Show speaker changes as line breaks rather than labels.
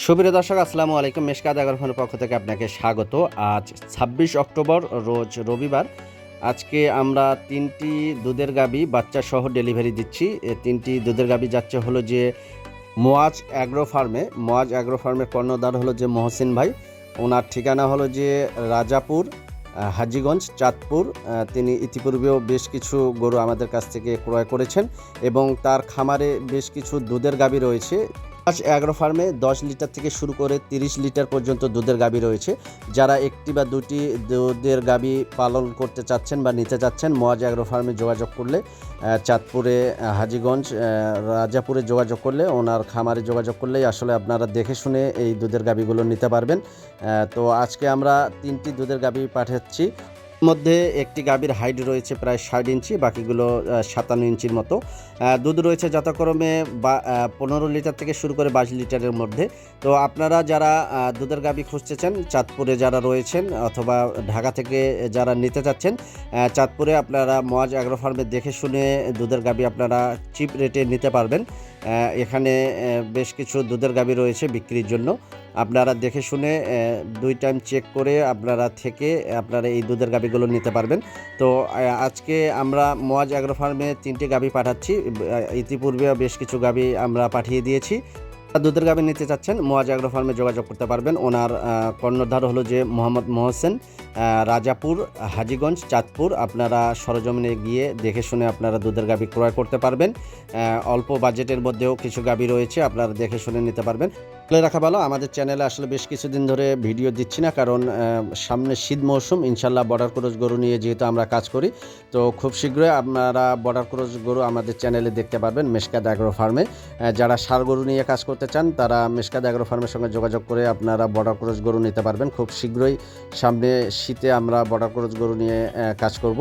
সুপ্রিয় দর্শক, আসসালামু আলাইকুম। মেশকাত আগারফানের পক্ষ থেকে আপনাকে স্বাগত। আজ ছাব্বিশ অক্টোবর, রোজ রবিবার। আজকে আমরা তিনটি দুধের গাবি বাচ্চা সহ ডেলিভারি দিচ্ছি। তিনটি দুধের গাবি যাচ্ছে হলো যে মোয়াজ অ্যাগ্রো ফার্মে। মোয়াজ অ্যাগ্রো ফার্মের কর্ণধার হলো যে মহসিন ভাই। ওনার ঠিকানা হলো যে রাজাপুর হাজীগঞ্জ, চাঁদপুর। তিনি ইতিপূর্বেও বেশ কিছু গরু আমাদের কাছ থেকে ক্রয় করেছেন এবং তার খামারে বেশ কিছু দুধের গাবি রয়েছে। আজ অ্যাগ্রো ফার্মে দশ লিটার থেকে শুরু করে তিরিশ লিটার পর্যন্ত দুধের গাবি রয়েছে। যারা একটি বা দুটি দুধের গাবি পালন করতে চাচ্ছেন বা নিতে চাচ্ছেন, মহাজ অ্যাগ্রো ফার্মে যোগাযোগ করলে চাঁদপুরে হাজীগঞ্জ রাজাপুরে যোগাযোগ করলে, ওনার খামারে যোগাযোগ করলেই আসলে আপনারা দেখে শুনে এই দুধের গাবিগুলো নিতে পারবেন। তো আজকে আমরা তিনটি দুধের গাবি পাঠাচ্ছি। মধ্যে একটি গাভীর হাইট রয়েছে প্রায় ষাট ইঞ্চি, বাকিগুলো সাতান্ন ইঞ্চির মতো। দুধ রয়েছে যথাক্রমে বা পনেরো লিটার থেকে শুরু করে বাইশ লিটারের মধ্যে। তো আপনারা যারা দুধের গাভী খুঁজতেছেন চাঁদপুরে যারা রয়েছেন অথবা ঢাকা থেকে যারা নিতে চাচ্ছেন চাঁদপুরে আপনারা মোয়াজ অ্যাগ্রো ফার্মে দেখে শুনে দুধের গাভী আপনারা চিপ রেটে নিতে পারবেন। এখানে বেশ কিছু দুধের গাভী রয়েছে বিক্রির জন্য। আপনারা দেখে শুনে দুই টাইম চেক করে আপনারা থেকে আপনারা এই দুধের গাভীগুলো নিতে পারবেন। তো আজকে আমরা মোয়াজ অ্যাগ্রো ফার্মে তিনটি গাভি পাঠাচ্ছি। ইতিপূর্বে বেশ কিছু গাভি আমরা পাঠিয়ে দিয়েছি। দুধের গাভি নিতে চাচ্ছেন, মোয়াজ অ্যাগ্রো ফার্মে যোগাযোগ করতে পারবেন। ওনার কর্ণধার হলো যে মোহাম্মদ মোহসেন। রাজাপুর, হাজীগঞ্জ, চাঁদপুর আপনারা সরজমিনে গিয়ে দেখে শুনে আপনারা দুধের গাভী ক্রয় করতে পারবেন। অল্প বাজেটের মধ্যেও কিছু গাভী রয়েছে, আপনারা দেখে শুনে নিতে পারবেন। বলে রাখা ভালো, আমাদের চ্যানেলে আসলে বেশ কিছুদিন ধরে ভিডিও দিচ্ছি না, কারণ সামনে শীত মৌসুম, ইনশাল্লাহ বর্ডার ক্রস গরু নিয়ে যেহেতু আমরা কাজ করি, তো খুব শীঘ্রই আপনারা বর্ডার ক্রস গরু আমাদের চ্যানেলে দেখতে পারবেন মেশকাদ অ্যাগ্রো ফার্মে। যারা সার গরু নিয়ে কাজ করতে চান, তারা মেশকাদ অ্যাগ্রো ফার্মের সঙ্গে যোগাযোগ করে আপনারা বর্ডার ক্রস গরু নিতে পারবেন। খুব শীঘ্রই সামনে শীতে আমরা বর্ডার ক্রস গরু নিয়ে কাজ করব।